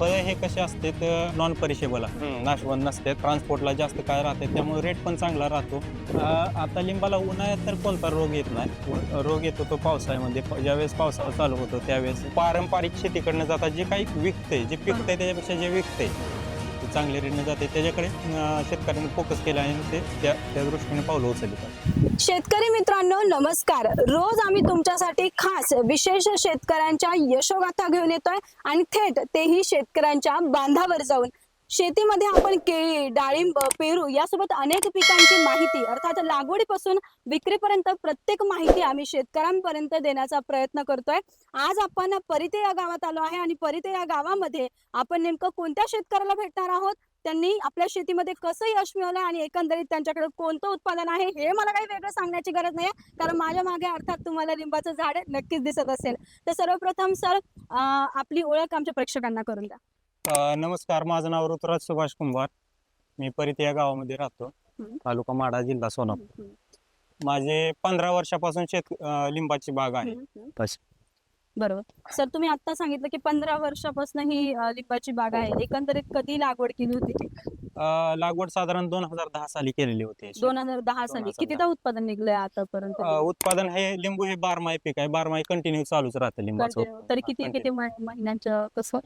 फळं हे कसे असते तर नॉन परिशेबल नाशवंत नसते ट्रान्सपोर्टला जास्त काय राहते त्यामुळे रेट पण चांगला राहतो. आता लिंबाला उन्हाळ्यात तर कोणता रोग येत नाही. रोग येतो तो पावसाळ्यामध्ये. ज्यावेळेस पावसाळा चालू होतो त्यावेळेस पारंपरिक शेतीकडनं जातात जे काही विकते जे पिकते त्याच्यापेक्षा जे विकते चांगल्या रेटने जाते. त्याच्याकडे शेतकऱ्यांनी फोकस केला आणि ते त्या त्या दृष्टीने पावलं उचलली शेतकरी मित्रांनो नमस्कार. रोज आम्ही तुमच्यासाठी खास विशेष शेतकऱ्यांच्या यशोगाथा घेऊन येतोय आणि थेट तेही शेतकऱ्यांच्या बांधावर जाऊन. शेतीमध्ये आपण केळी डाळिंब पेरू यासोबत अनेक पिकांची माहिती अर्थात लागवडीपासून विक्रीपर्यंत प्रत्येक माहिती आम्ही शेतकऱ्यांपर्यंत देण्याचा प्रयत्न करतोय. आज आपण परिते या गावात आलो आहे आणि परिते या गावामध्ये आपण नेमकं कोणत्या शेतकऱ्याला भेटणार आहोत? त्यांनी आपल्या शेतीमध्ये कसं यश मिळवलं आणि एकंदरीत त्यांच्याकडे कोणतं उत्पादन आहे हे मला काही वेगळं सांगण्याची गरज नाही कारण माझ्या मागे अर्थात तुम्हाला लिंबाचं झाड नक्कीच दिसत असेल. तर सर्वप्रथम सर आपली ओळख आमच्या प्रेक्षकांना करून द्या. नमस्कार. माझं नाव ऋतुराज सुभाष कुंभार. मी परित या गावामध्ये राहतो. तालुका माडा जिल्हा सोलापूर. माझे पंधरा वर्षापासून शेत लिंबाची बाग आहे. बरोबर. सर तुम्ही आता सांगितलं की पंधरा वर्षापासून ही लिंबाची बाग आहे. एकंदरीत कधी लागवड केली होती लागवड साधारण दोन हजार दहा साली केलेली होती. दोन हजार दहा साली. 2010. कितीदा उत्पादन निघलंय आतापर्यंत? उत्पादन हे लिंबू हे बारमाही पीक आहे. बारमाही कंटिन्यू चालूच राहतं लिंबाचं. तरी किती. किती मह- महिन्यांचं कसं?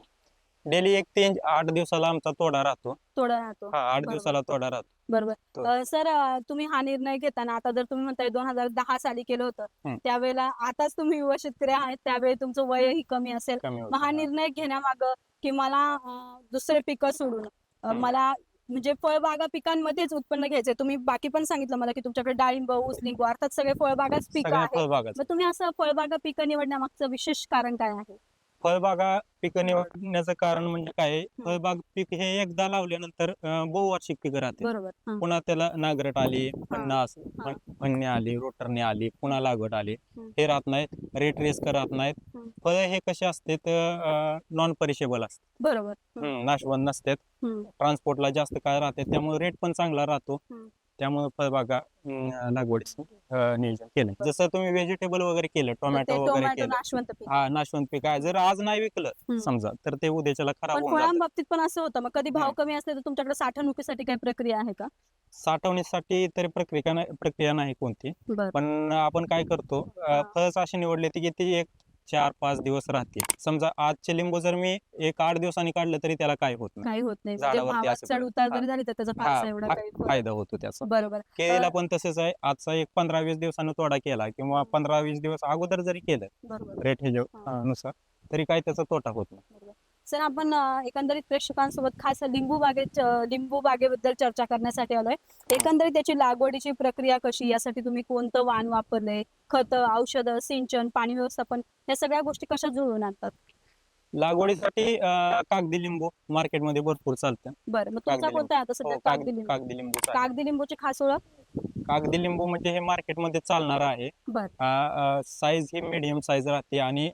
डेली एक तीन आठ दिवसाला आमचा तोडा राहतो. तोडा राहतो. हा आठ बरोबर. दिवसाला तोडा राहतो. बरोबर. तो- सर तुम्ही हा निर्णय घेताना आता जर तुम्ही म्हणताय दोन हजार दहा साली केलं होतं हम्म. त्यावेळेला आताच तुम्ही युवा शेतकरी आहेत त्यावेळी तुमचं वयही कमी असेल. कमी मग हा होतं. निर्णय घेण्यामागं की मला अ, दुसरे पिकं सोडून अ, हम्म. मला म्हणजे फळबागा पिकांमध्येच उत्पन्न घ्यायचंय. तुम्ही बाकी पण सांगितलं मला की तुमच्याकडे डाळिंब ऊस लिंबू अर्थात सगळे फळबागाच पिकं सगळ्या आहेत. फळबागाच. मग तुम्ही असं फळबागा पिकं निवडण्यामागचं विशेष कारण काय आहे? फळबागा पिकं निवडण्याचं कारण म्हणजे काय? फळबाग पीक हे एकदा लावल्यानंतर बहुवार्षिक पिकं राहते बरोबर हा. पुन्हा त्याला नागरट आली पन्नास हा. फणणी आली रोटरने आली पुन्हा लागवड आली हम्म. हे राहत नाहीत रेट रेस राहत नाहीत हम्म. फळ हे कसे असते तर नॉन परिशेबल असतात बरोबर हम्म. नाशवंत नसतात हम्म. ट्रान्सपोर्टला जास्त काय राहते त्यामुळे रेट पण चांगला राहतो हम्म. त्यामुळे फळबागा अं, नियोजन केलं जसं तुम्ही व्हेजिटेबल वगैरे केलं टोमॅटो वगैरे टोमॅटो केलं. नाशवंत पीक. हा नाशवंत पीक. आहे जर आज नाही विकलं हम्म. समजा तर ते उद्याच्याला खराब पण होऊन जातं. फळांबाबतीत पण असं होतं. मग कधी भाव. कमी असले तर तुमच्याकडे साठवणुकीसाठी काही प्रक्रिया आहे का? साठवणीसाठी तरी प्रक्रिया नाही प्रक्रिया नाही कोणती. बरं. पण आपण काय करतो अं, हा. फळच असे निवडले की ती एक चार पाच दिवस राहते. समजा आजचे लिंबू जर मी एक आठ दिवसांनी काढलं तरी त्याला काय होत नाही. काही होत नाही. म्हणजे झाडावरती भावात असं चढ पडतं. उतार. जरी झाली तर त्याचा हा, फारसा एवढा फा- काही फरक- फायदा होतो त्याचा. बरोबर. केळीला पण तसंच आहे. आजचा एक पंधरा वीस दिवसानं तोडा केला किंवा पंधरा वीस दिवस अगोदर जरी केलं बरोबर. रेट हे. हा. नुसार तरी काही त्याचा तोटा होत नाही. सर आपण एकंदरीत प्रेक्षकांसोबत खास लिंबू बागेत लिंबू बागेबद्दल चर्चा करण्यासाठी आलोय. एकंदरीत त्याची लागवडीची प्रक्रिया कशी यासाठी तुम्ही कोणतं वाण वापरलंय खत औषधं सिंचन पाणी व्यवस्थापन या सगळ्या गोष्टी कशा जुळवून आणतात? लागवडीसाठी कागदी लिंबू मार्केटमध्ये भरपूर चालतं. बरं मग तुमचा कोणता आहे आता सध्या हो, कागदी काग- लिंबू? कागदी लिंबू कागदी लिंबूची खास ओळख? कागदी लिंबू म्हणजे हे मार्केटमध्ये चालणार आहे. बर. साईज ही मीडियम साईज राहते आणि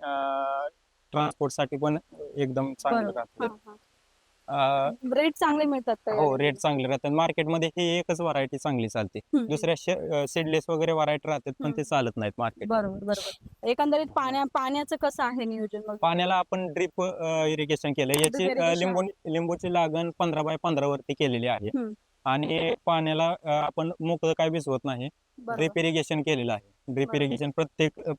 ट्रान्सपोर्टसाठी पण एकदम चांगलं राहते. अं, रेट चांगले मिळतात का हो? रेट चांगले राहतात. मार्केटमध्ये ही एकच व्हरायटी चांगली चालते. हम्म. दुसऱ्या सीडलेस वगैरे व्हरायटी राहतात पण ते हम्म. चालत नाहीत मार्केट बरोबर बरोबर. एकंदरीत पाण्या पाण्याचं कसं आहे नियोजन मग? पाण्याला आपण ड्रिप इरिगेशन केलं. याची अं. लिंबू लिंबूची लागण पंधरा बाय पंधरा वरती केलेली आहे. हम्म. आणि पाण्याला अं, आपण मोकळं काय भिजवत नाही. बरोबर. ड्रिप इरिगेशन केलेलं आहे. ड्रिप बरोबर. इरिगेशन प्रत्येक अ,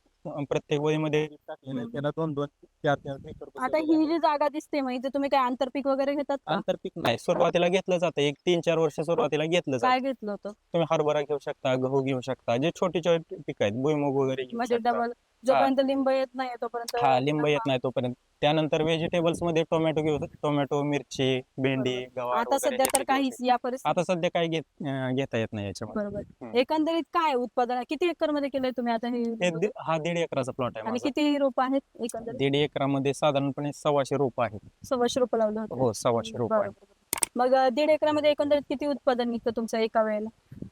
प्रत्येक. हम्म. त्याला दोन दोन चार चार एकर आता ही जी जागा दिसते मग इथे तुम्ही काय आंतरपीक वगैरे घेतात का? आंतरपीक नाही सुरुवातीला घेतलं जातं एक तीन चार वर्ष सुरुवातीला घेतलं जातं काय घेतलं होतं तुम्ही हरभरा घेऊ शकता गहू घेऊ शकता जे छोटे छोटे पीक आहेत भुईमुग वगैरे घेऊ म्हणजे शकता. डबल जोपर्यंत लिंब येत नाही तोपर्यंत हा लिंब येत नाही तोपर्यंत त्यानंतर व्हेजिटेबल्समध्ये टोमॅटो घेऊ टोमॅटो मिरची भेंडी गवार आता वगैरे सध्या हे तर काहीच शकता. या परिस्थितीत आता सध्या काही घेत अं, घेता येत नाही याच्यामध्ये बरोबर हम्म. एकंदरीत काय उत्पादन किती एकरमध्ये केलंय तुम्ही आता हे हे दि- हा दीड एकराचा प्लॉट आहे आणि माझा. किती रोप आहेत एकंदरीत? दीड एकरामध्ये साधारणपणे सव्वाशे रोप आहेत. सव्वाशे रोप लावलं होतं. हो सव्वाशे रोप आहेत. बरोबर. मग दीड एकरामध्ये एकंदरीत किती उत्पादन निघतं तुमचं एका वेळेला?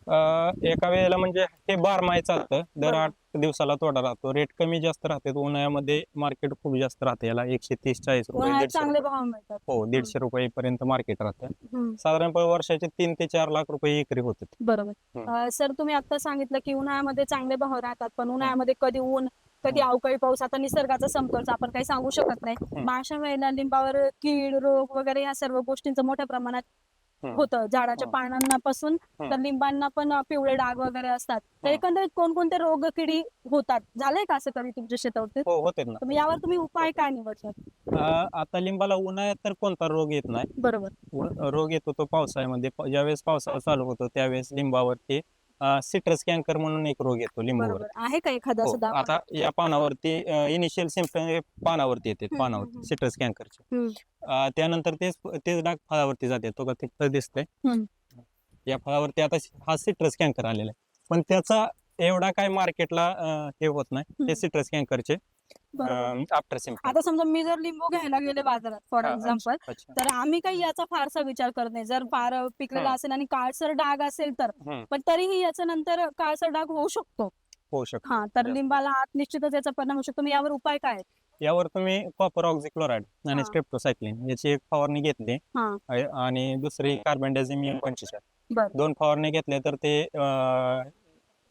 अं, एका वेळेला म्हणजे हे बारमाही चालतं दर. आठ दिवसाला तोडा राहतो. रेट कमी जास्त राहते उन्हाळ्यामध्ये मार्केट खूप जास्त राहते याला. एकशे तीस चाळीस रुपये उन्हाळ्यात दीडशे चांगले रुपये. भाव मिळतात. हो दीडशे रुपये पर्यंत मार्केट राहतं. हम्म. साधारणपणे वर्षाचे तीन ते चार लाख रुपये एकरी होते बरोबर. हम्म. सर तुम्ही आता सांगितलं की उन्हाळ्यामध्ये चांगले भाव राहतात पण उन्हाळ्यामध्ये कधी ऊन कधी अवकाळी पाऊस आता निसर्गाचा समतोलचा आपण काही सांगू शकत नाही. मग अशा वेळेला लिंबावर कीड रोग वगैरे या सर्व गोष्टींचं मोठ्या प्रमाणात. होतं. झाडाच्या. पानांना पासून. तर लिंबांना पण पिवळे डाग वगैरे असतात. तर. एकंदरीत कोणकोणते रोग किडी होतात? झालंय का असं कधी तुमच्या शेतावरती? हो होते ना. तर मग यावर तुम्ही उपाय काय निवडतात आता लिंबाला उन्हाळ्यात तर कोणता रोग येत नाही. बरोबर. रोग येतो तो पावसाळ्यामध्ये. ज्यावेळेस पावसाळा चालू होतो त्यावेळेस लिंबावरती सिट्रस कॅन्कर म्हणून एक रोग येतो लिंबावर बरोबर आहे का एखादा हो? आता या पानावरती इनिशियल सिम्पटम पानावरती येते पानावरती हम्म. सिट्रस कॅन्करचे हम्म. अं, त्यानंतर तेच तेच डाग फळावरती जाते तो का तिथं दिसतंय हम्म. या फळावरती आता हा सिट्रस कॅन्कर आलेला आहे पण त्याचा एवढा काय मार्केटला हे होत नाही हम्म. ते सिट्रस कॅन्करचे आफ्टर आता समजा मी जर लिंबू घ्यायला गेले बाजारात फॉर एक्झाम्पल तर आम्ही काही याचा फारसा विचार करत नाही. जर फार पिकलेला. असेल आणि काळसर डाग असेल तर पण तरीही याच्या नंतर काळसर डाग होऊ शकतो. होऊ शकतो. हा तर. लिंबाला आत निश्चितच याचा परिणाम होऊ शकतो. यावर उपाय काय? यावर तुम्ही कॉपर ऑक्झिक्लोराइड आणि. स्ट्रेप्टोसायक्लिन याची एक फवारणी घेतली. आणि दुसरी कार्बन डायझिमियम पंचेचाळीस बर. दोन फवारणी घेतल्या तर ते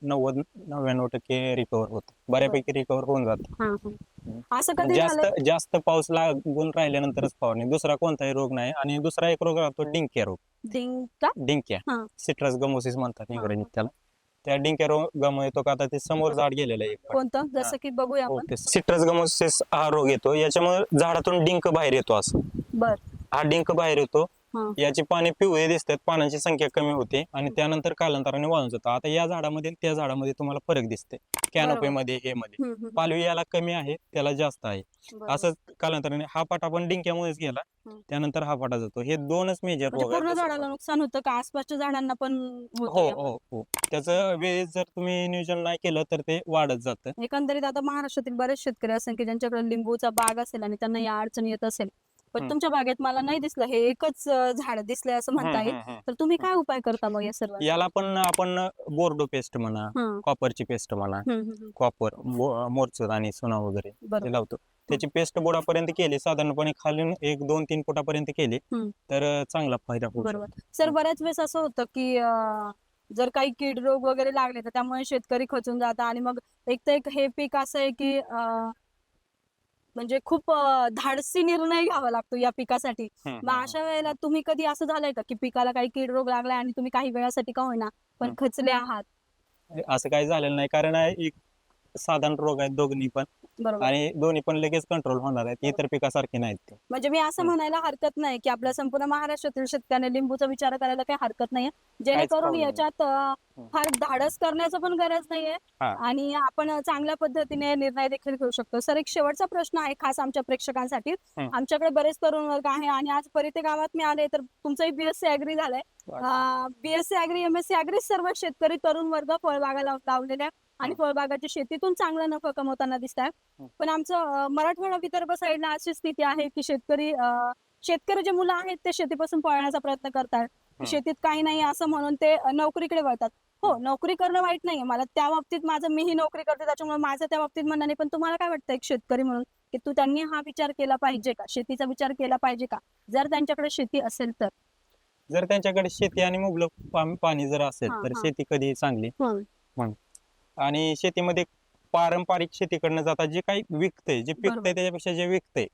नव्वद नव्याण्णव टक्के रिकवर होत. बऱ्यापैकी रिकवर होऊन जात. हा हा. असं कधी जास्त झालं जास्त पाऊस लागून राहिल्यानंतरच फवारणी दुसरा कोणताही रोग नाही. आणि दुसरा एक रोग राहतो डिंक्या रोग. डिंग का डिंक्या. सिट्रस गमोसिस म्हणतात इंग्रजीत. त्याला. त्या डिंक्या रोग येतो का? आता ते समोर झाड गेलेलं आहे. एक. कोणतं जसं की बघूया आपण. सिट्रस गमोसिस हा रोग येतो. याच्यामुळे झाडातून डिंक बाहेर येतो असं. बर. हा डिंक बाहेर येतो. हा. याची पाने पिवळे दिसतात पानांची संख्या कमी होते आणि त्यानंतर कालांतराने वाळून जातं. आता या झाडामध्ये आणि त्या झाडामध्ये तुम्हाला फरक दिसते कॅनोपी मध्ये हे मध्ये. हम्म, हम्म, पालवी याला कमी आहे त्याला जास्त आहे. बरोबर. असंच कालांतराने हा पाटा पण डिंक्यामुळेच गेला. हम्म. त्यानंतर हा पाटा जातो. हे दोनच मेजर म्हणजे पूर्ण झाडाला नुकसान होतं का? आसपासच्या झाडांना पण हो हो हो. त्याचं वेळेस जर तुम्ही नियोजन नाही केलं तर ते वाढत जातं. एकंदरीत आता महाराष्ट्रातील बरेच शेतकरी असेल की ज्यांच्याकडे लिंबूचा बाग असेल आणि त्यांना या अडचण येत असेल पण. तुमच्या बागेत मला नाही दिसलं हे एकच झाड दिसलंय असं म्हणता येईल. तर तुम्ही काय उपाय करता मग या सर्व याला पण आपण बोर्डो पेस्ट म्हणा कॉपरची पेस्ट म्हणा कॉपर मोरचूर आणि सोना वगैरे ते लावतो. त्याची पेस्ट बुडापर्यंत केली साधारणपणे खालून एक दोन तीन फुटापर्यंत केली. तर चांगला फायदा बरोबर. सर बऱ्याच वेळेस असं होतं की जर काही कीड रोग वगैरे लागले तर त्यामुळे शेतकरी खचून जातात आणि मग एक तर एक हे पीक असं आहे की म्हणजे खूप धाडसी निर्णय घ्यावा लागतो या पिकासाठी मग अशा वेळेला तुम्ही कधी असं झालंय का की पिकाला काही कीड रोग लागलाय आणि तुम्ही काही वेळासाठी का होईना पण. खचले आहात. असं काही झालेलं नाही कारण एक साधारण रोग आहेत दोन्ही पण बरोबर आणि दोन्ही पण लगेच कंट्रोल होणार आहेत इतर पिकासारखे नाहीत ते म्हणजे मी असं. म्हणायला हरकत नाही की आपल्या संपूर्ण महाराष्ट्रातील शेतकऱ्याने लिंबूचा विचार करायला काही हरकत नाहीये जेणेकरून problem नाही. याच्यात अं. फार धाडस करण्याचं पण गरज नाहीये हा. आणि आपण चांगल्या पद्धतीने निर्णय देखील घेऊ शकतो सर एक शेवटचा प्रश्न आहे खास आमच्या प्रेक्षकांसाठी हम्म. आमच्याकडे बरेच तरुण वर्ग आहे आणि आज परिते गावात मी आले तर तुमचंही बीएससी अॅग्री झालंय बीएससी अॅग्री एमएससी अॅग्री सर्व शेतकरी तरुण वर्ग फळबागा लाव- लावलेल्या आणि. फळबागाच्या शेतीतून चांगला नफा कमवताना दिसत आहे. पण आमचं मराठवाडा विदर्भ साईडला अशी स्थिती आहे की शेतकरी शेतकरी जे मुलं आहेत ते शेतीपासून पळण्याचा प्रयत्न करतात. शेतीत काही नाही असं म्हणून ते नोकरीकडे वळतात. हो नोकरी करणं वाईट नाहीये. मला त्या बाबतीत माझं मीही नोकरी करते त्याच्यामुळे माझं त्या बाबतीत म्हणणं नाही. पण तुम्हाला काय वाटतं एक शेतकरी म्हणून की तू त्यांनी हा विचार केला पाहिजे का? शेतीचा विचार केला पाहिजे का? जर त्यांच्याकडे शेती असेल तर. जर त्यांच्याकडे शेती आणि मुबलक पाणी जर असेल तर. शेती कधी चांगली? आणि शेतीमध्ये पारंपरिक शेतीकडनं जातात जे काही विकतंय जे. पिकतंय त्याच्यापेक्षा जे विकतंय.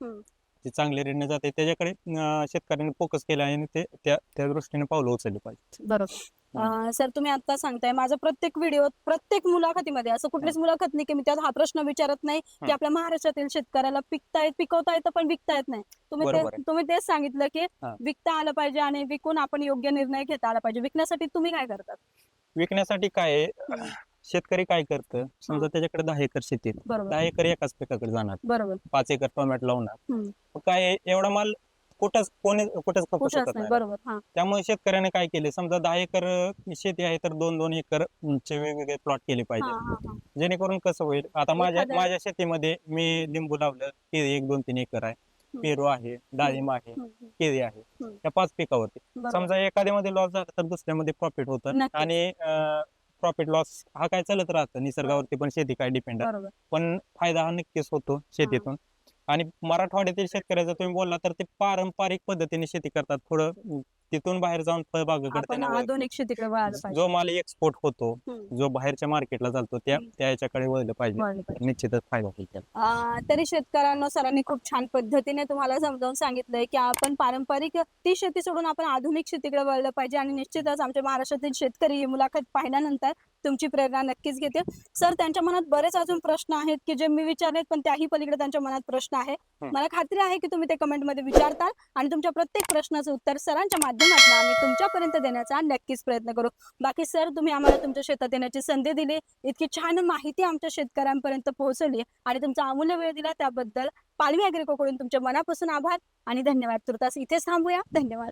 जे चांगले रेटने जाते त्याच्याकडे अं, शेतकऱ्यांनी फोकस केला आणि ते त्या त्या दृष्टीने पावलं उचलली पाहिजे बरोबर सर तुम्ही आता सांगताय माझं प्रत्येक व्हिडिओ प्रत्येक मुलाखतीमध्ये असं कुठलीच मुलाखत नाही की मी त्यात हा प्रश्न विचारत नाही की हं. आपल्या महाराष्ट्रातील शेतकऱ्याला पिकता येत पिकवता येतं पण विकता येत नाही तुम्ही बरोबर ते आहे. तुम्ही तेच सांगितलं की हा. विकता आलं पाहिजे आणि विकून आपण योग्य निर्णय घेता आला पाहिजे विकण्यासाठी तुम्ही काय करतात विकण्यासाठी काय आहे. शेतकरी काय करतं? समजा त्याच्याकडे दहा एकर शेती आहे. बरोबर. दहा एकर एकाच पिकाकडे जाणार. बरोबर. पाच एकर टोमॅटो लावणार. हम्म. मग काय आहे, एवढा माल कुठंच कोणी कुठंच खपू शकत नाही. नाही. बरोबर. हा. त्यामुळे शेतकऱ्याने काय केले? समजा दहा एकर अं, शेती आहे तर दोन दोन एकर अं, चे वेगवेगळे प्लॉट केले हा पाहिजे. हा हा. जेणेकरून कसं होईल? आता माझ्या एखाद्या- माझ्या शेतीमध्ये मी लिंबू लावलं केळी एक दोन तीन एकर आहे. पेरू आहे डाळिंब आहे हम्म, हम्म. केळी आहे. हम्म. या पाच पिकावरती. बरोबर. समजा एखाद्यामध्ये लॉस झाला तर दुसऱ्यामध्ये प्रॉफिट होतं. नक्कीच. आणि प्रॉफिट लॉस हा काय चालत राहतं? निसर्गावरती पण शेती काय डिपेंड बरोबर. पण फायदा हा नक्कीच होतो शेतीतून. आणि मराठवाड्यातील शेतकऱ्याचं तुम्ही बोलला तर ते पारंपरिक पद्धतीने शेती करतात. थोडं तिथून बाहेर जाऊन फळबागाकडे आपण त्यांना वळलं आधुनिक शेतीकडे वळायला पाहिजे जो माल एक्सपोर्ट होतो हम्म. जो बाहेरच्या मार्केटला चालतो त्या हम्म. त्या याच्याकडे वळलं पाहिजे. निश्चितच फायदा होईल त्याला तरी शेतकऱ्यांना सरांनी खूप छान पद्धतीने तुम्हाला समजावून सांगितलंय की आपण पारंपरिक ती शेती सोडून आपण आधुनिक शेतीकडे वळलं पाहिजे आणि निश्चितच आमच्या महाराष्ट्रातील शेतकरी ही मुलाखत पाहिल्यानंतर तुमची प्रेरणा नक्कीच घेते सर त्यांच्या मनात बरेच अजून प्रश्न आहेत की जे मी विचारलेत पण त्याही पलीकडे त्यांच्या मनात प्रश्न आहे. मला खात्री आहे की तुम्ही ते कमेंटमध्ये विचारताल आणि तुमच्या प्रत्येक प्रश्नाचं उत्तर सरांच्या माध्यमातून आम्ही तुमच्यापर्यंत देण्याचा नक्कीच प्रयत्न करू. बाकी सर तुम्ही आम्हाला तुमच्या शेतात येण्याची संधी दिली इतकी छान माहिती आमच्या शेतकऱ्यांपर्यंत पोहोचवली आणि तुमचा अमूल्य वेळ दिला त्याबद्दल पालवी कडून तुमच्या मनापासून आभार आणि धन्यवाद. तुर्तास इथेच थांबूया. धन्यवाद.